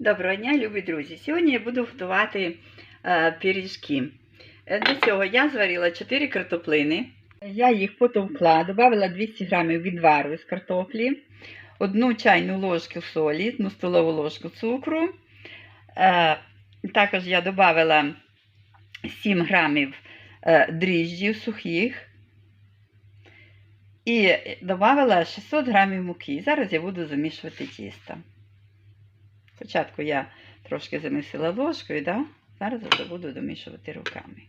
Доброго дня, любі друзі! Сьогодні я буду готувати е, пиріжки. Е, Для цього я зварила 4 картоплини. Я їх потовкла, додала 200 г відвару з картоплі, одну чайну ложку солі, одну столову ложку цукру. Е, Також я додала 7 грамів е, дріжджів сухих. І додала 600 грамів муки. Зараз я буду замішувати тісто. Спочатку я трошки замісила ложкою, да? зараз вже буду домішувати руками.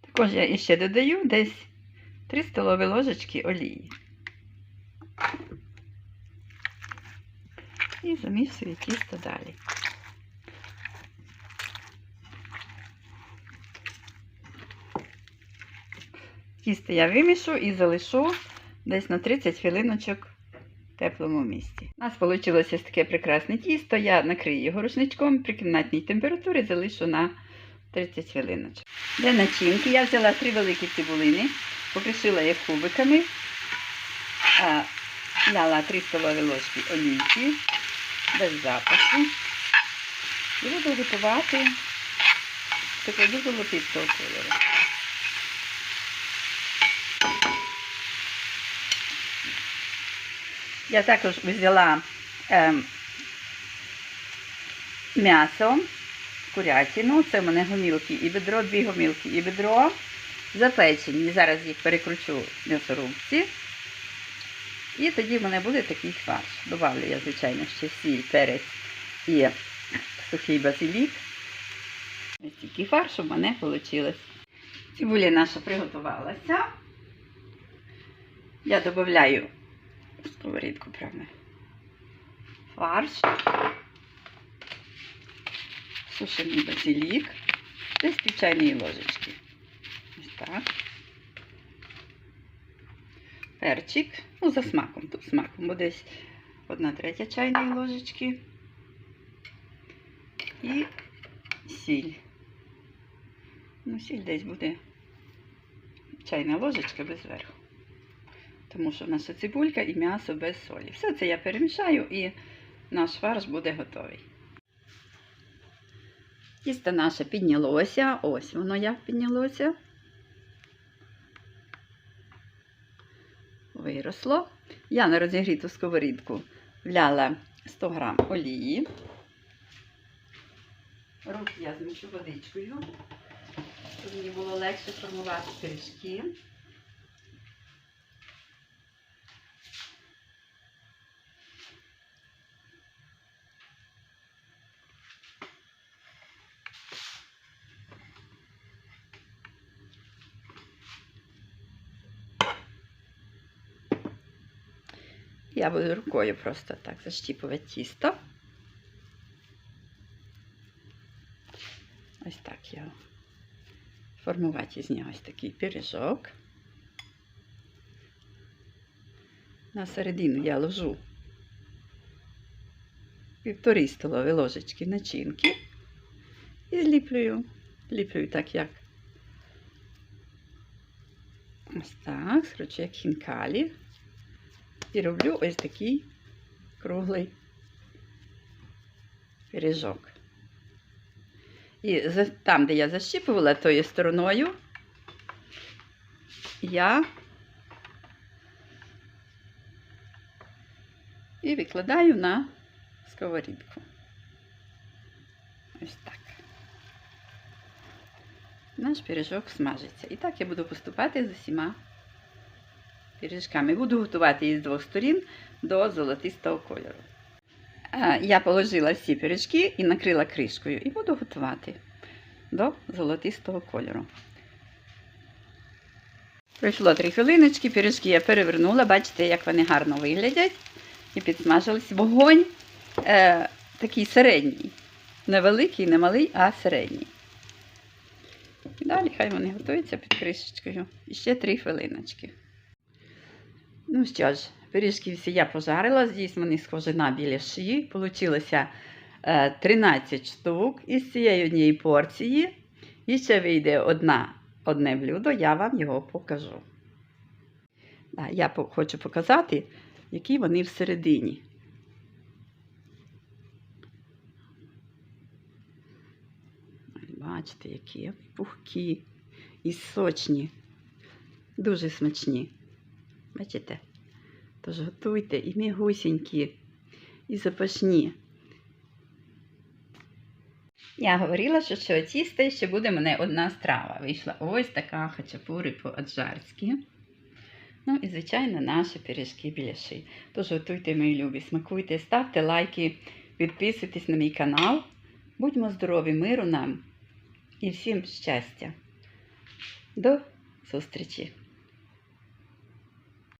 Також я ще додаю десь 3 столові ложечки олії. І замішую тісто далі. Тісто я вимішу і залишу десь на 30 хвилиночок теплому місці. У нас вийшло таке прекрасне тісто. Я накрию його рушничком при кімнатній температурі залишу на 30 хвилиночок. Для начинки я взяла три великі цибулини, покришила їх кубиками, а, дала 3 столові ложки олійки без запаху. І буду готувати такого дуже золотистого кольору. Я також взяла ем, м'ясо, курятину. Це в мене гомілки і бедро, дві гомілки і бедро. Запечені. Зараз їх перекручу в м'ясорубці. І тоді в мене буде такий фарш. Добавлю я, звичайно, ще сіль, перець і сухий базилік. Ось такий фарш у мене вийшло. Цибуля наша приготувалася. Я додаю сковорідку прямо. Фарш. Сушений базилік. Десь пів чайної ложечки. Ось так. Перчик. Ну, за смаком, тут смаком, бо десь одна третя чайної ложечки. І сіль. Ну, сіль десь буде чайна ложечка без верху тому що в нас цибулька і м'ясо без солі. Все це я перемішаю і наш фарш буде готовий. Тісто наше піднялося, ось воно як піднялося. Виросло. Я на розігріту сковорідку вляла 100 грам олії. Руки я змішу водичкою, щоб мені було легше формувати пиріжки. Я буду рукою просто так защіпувати тісто. Ось так я формувати із нього ось такий пиріжок. На середину я ложу півтори столові ложечки начинки і зліплюю, зліплюю так як ось так, скручу як хінкалі. І роблю ось такий круглий пиріжок. І там, де я защіпувала тою стороною, я і викладаю на сковорідку. Ось так. Наш пиріжок смажиться. І так я буду поступати з усіма пиріжками. Буду готувати її з двох сторін до золотистого кольору. Я положила всі пиріжки і накрила кришкою і буду готувати до золотистого кольору. Пройшло 3 хвилиночки, пиріжки я перевернула, бачите, як вони гарно виглядять і підсмажились. Вогонь е, такий середній. Не великий, не малий, а середній. І далі хай вони готуються під кришечкою. І ще 3 хвилиночки. Ну що ж, пиріжки всі я пожарила, здесь вони схожі на біляші. Получилося 13 штук із цієї однієї порції. І ще вийде одна, одне блюдо, я вам його покажу. Я хочу показати, які вони всередині. Бачите, які пухкі і сочні. Дуже смачні. Бачите? Тож готуйте і мігусінькі, і запашні. Я говорила, що що тісто ще буде мене одна страва. Вийшла ось така хачапури по-аджарськи. Ну і, звичайно, наші пиріжки біляші. Тож готуйте, мої любі, смакуйте, ставте лайки, підписуйтесь на мій канал. Будьмо здорові, миру нам і всім щастя. До зустрічі!